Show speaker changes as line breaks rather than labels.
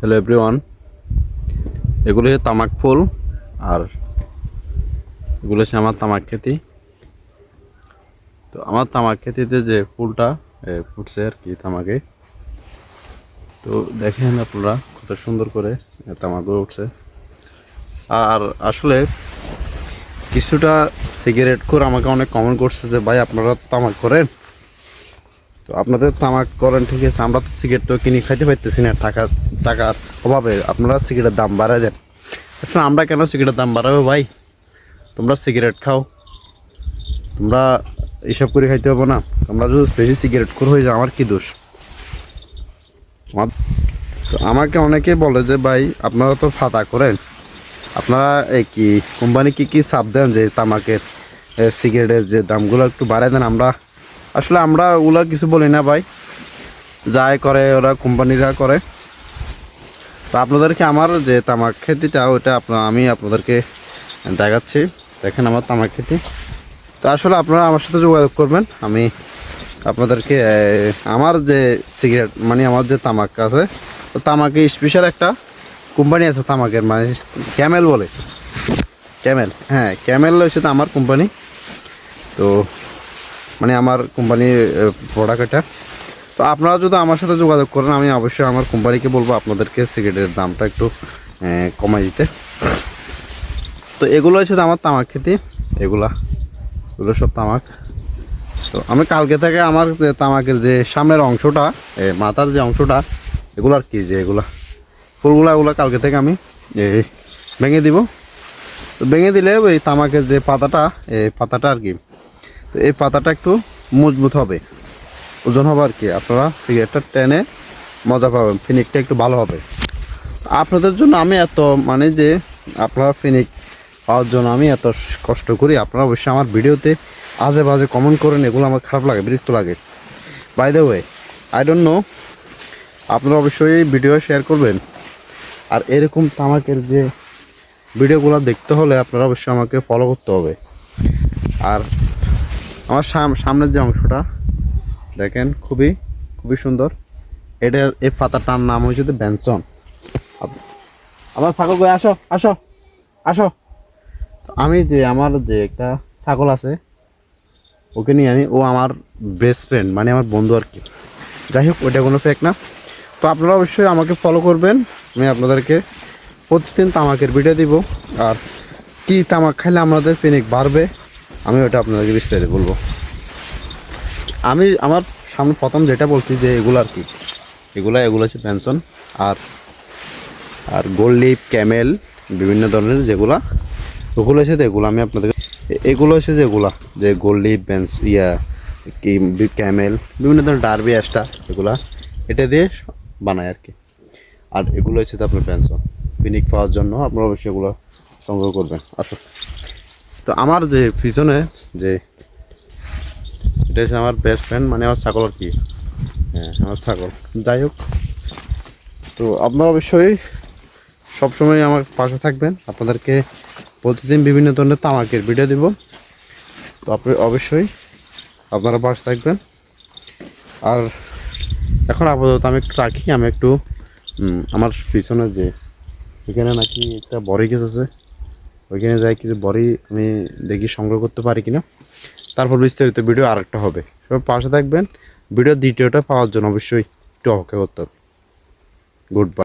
Hello everyone এগুলো হচ্ছে তামাক ফুল আর এগুলো হচ্ছে আমার তামাক খেতি। তো আমার তামাক খেতিতে যে ফুলটা ফুটছে আর কি তামাকে। তো দেখেন আপনারা কত সুন্দর করে তামাকগুলো উঠছে। আর আসলে কিছুটা সিগারেট করে আমাকে অনেক কমেন্ট করছে যে, ভাই, আপনারা তামাক করেন? তো আপনাদের তামাক করেন, ঠিক আছে, আমরা তো সিগারেট তো কিনে খাইতে পারতেছি না, টাকা টাকার অভাবে। আপনারা সিগারেটের দাম বাড়ায় দেন। আসলে আমরা কেন সিগারেটের দাম বাড়াবো ভাই? তোমরা সিগারেট খাও। তোমরা এসব করে খাইতে হবে না। তোমরা যদি বেশি সিগারেট করে হয়ে যাও, আমার কি দোষ? আমার তো আমাকে অনেকে বলে যে, ভাই, আপনারা তো ফাতা করেন। আপনারা এই কি, কোম্পানি কি কি চাপ দেন যে তামাকের সিগারেটের যে দামগুলো একটু বাড়ায় দেন, আমরা আসলে আমরা ওগুলো কিছু বলি না ভাই। যাই করে, ওরা কোম্পানিরা করে। তো আপনাদেরকে আমার যে তামাক খেতিটা ওটা আপনার আমি আপনাদেরকে দেখাচ্ছি। দেখেন আমার তামাক খেতি। তো আসলে আপনারা আমার সাথে যোগাযোগ করবেন। আমি আপনাদেরকে আমার যে সিগারেট মানে আমার যে তামাক আছে, তো তামাকে স্পেশাল একটা কোম্পানি আছে তামাকের মানে ক্যামেল বলে। ক্যামেল হ্যাঁ ক্যামেল হচ্ছে আমার কোম্পানি। তো মানে আমার কোম্পানির প্রোডাক্ট এটা। তো আপনারা যদি আমার সাথে যোগাযোগ করেন, আমি অবশ্যই আমার কোম্পানিকে বলব আপনাদেরকে সিগারেটের দামটা একটু কমাই দিতে। তো এগুলো হচ্ছে আমার তামাক খেতি। এগুলা, এগুলো সব তামাক। তো আমি কালকে থেকে আমার তামাকের যে সামনের অংশটা মাথার যে অংশটা, এগুলো আর কি যে এগুলা, ফুলগুলা, এগুলো কালকে থেকে আমি ভেঙে দিব। তো ভেঙে দিলে ওই তামাকের যে পাতাটা এই পাতাটা আর কি তো এই পাতাটা একটু মজবুত হবে। ওজন হবে আর কি, আপনারা সিগারেটটা টেনে মজা পাবেন, ফিনিকটা একটু ভালো হবে। আপনাদের জন্য আমি এত মানে যে আপনারা ফিনিক পাওয়ার জন্য আমি এত কষ্ট করি, আপনারা অবশ্যই আমার ভিডিওতে আজে বাজে কমেন্ট করেন, এগুলো আমার খারাপ লাগে, বিরক্ত লাগে। By the way I don't know আপনারা অবশ্যই ভিডিও শেয়ার করবেন। আর এরকম তামাকের যে ভিডিওগুলো দেখতে হলে আপনারা অবশ্যই আমাকে ফলো করতে হবে। আর আমার সাম- সামনের যে অংশটা, দেখেন খুবই খুবই সুন্দর। এটার এই পাতাটার নাম হয়েছে ব্যঞ্চন আমার ছাগল কই? আসো আসো আসো। আমি যে আমার যে একটা ছাগল আছে, ওকে নিয়ে আনি। ও আমার বেস্ট ফ্রেন্ড মানে আমার বন্ধু আর কি। যাই হোক, ওইটা কোনো ফেক না। তো আপনারা অবশ্যই আমাকে ফলো করবেন। আমি আপনাদেরকে প্রতিদিন তামাকের ভিডিও দিব। আর কি তামাক খাইলে আমাদের ফিনিক বাড়বে আমি ওটা আপনাদেরকে বিস্তারিত বলব। আমি, আমার সামনে প্রথম যেটা বলছি যে এগুলো আর কি। এগুলো এগুলো হচ্ছে পেনশন আর আর গোল্ড লিপ ক্যামেল, বিভিন্ন ধরনের যেগুলা, ওগুলো হচ্ছে এগুলো আমি আপনাদেরকে, এগুলো হচ্ছে যেগুলা, যে গোল্ড লিপ বেঞ্চ ইয়া, কি ক্যামেল, বিভিন্ন ধরনের ডারবি অ্যাস্টা এগুলা, এটা দিয়ে বানায় আর কি। আর এগুলো হচ্ছে তো আপনার পেনশন। ফিনিক পাওয়ার জন্য আপনারা অবশ্যই এগুলো সংগ্রহ করবেন। আসো তো আমার যে পিছনে যে এটা হচ্ছে আমার বেস্ট ফ্রেন্ড মানে আমার ছাগল আর কি? হ্যাঁ আমার ছাগল। যাই হোক, তো আপনারা অবশ্যই সবসময় আমার পাশে থাকবেন। আপনাদেরকে প্রতিদিন বিভিন্ন ধরনের তামাকের ভিডিও দিব। তো আপনি অবশ্যই আপনারা পাশে থাকবেন। আর এখন আপাতত আমি একটু রাখি, আমি একটু আমার পিছনে যে এখানে নাকি একটা বড়ি গাছ আছে। ওইখানে যাই কিছু বড়ি আমি দেখি সংগ্রহ করতে পারি কিনা। তারপর বিস্তারিত ভিডিও আরেকটা হবে। সবাই পাশে থাকবেন। ভিডিও দ্বিতীয়টা পাওয়ার জন্য অবশ্যই একটু অপেক্ষা করতে হবে। Good bye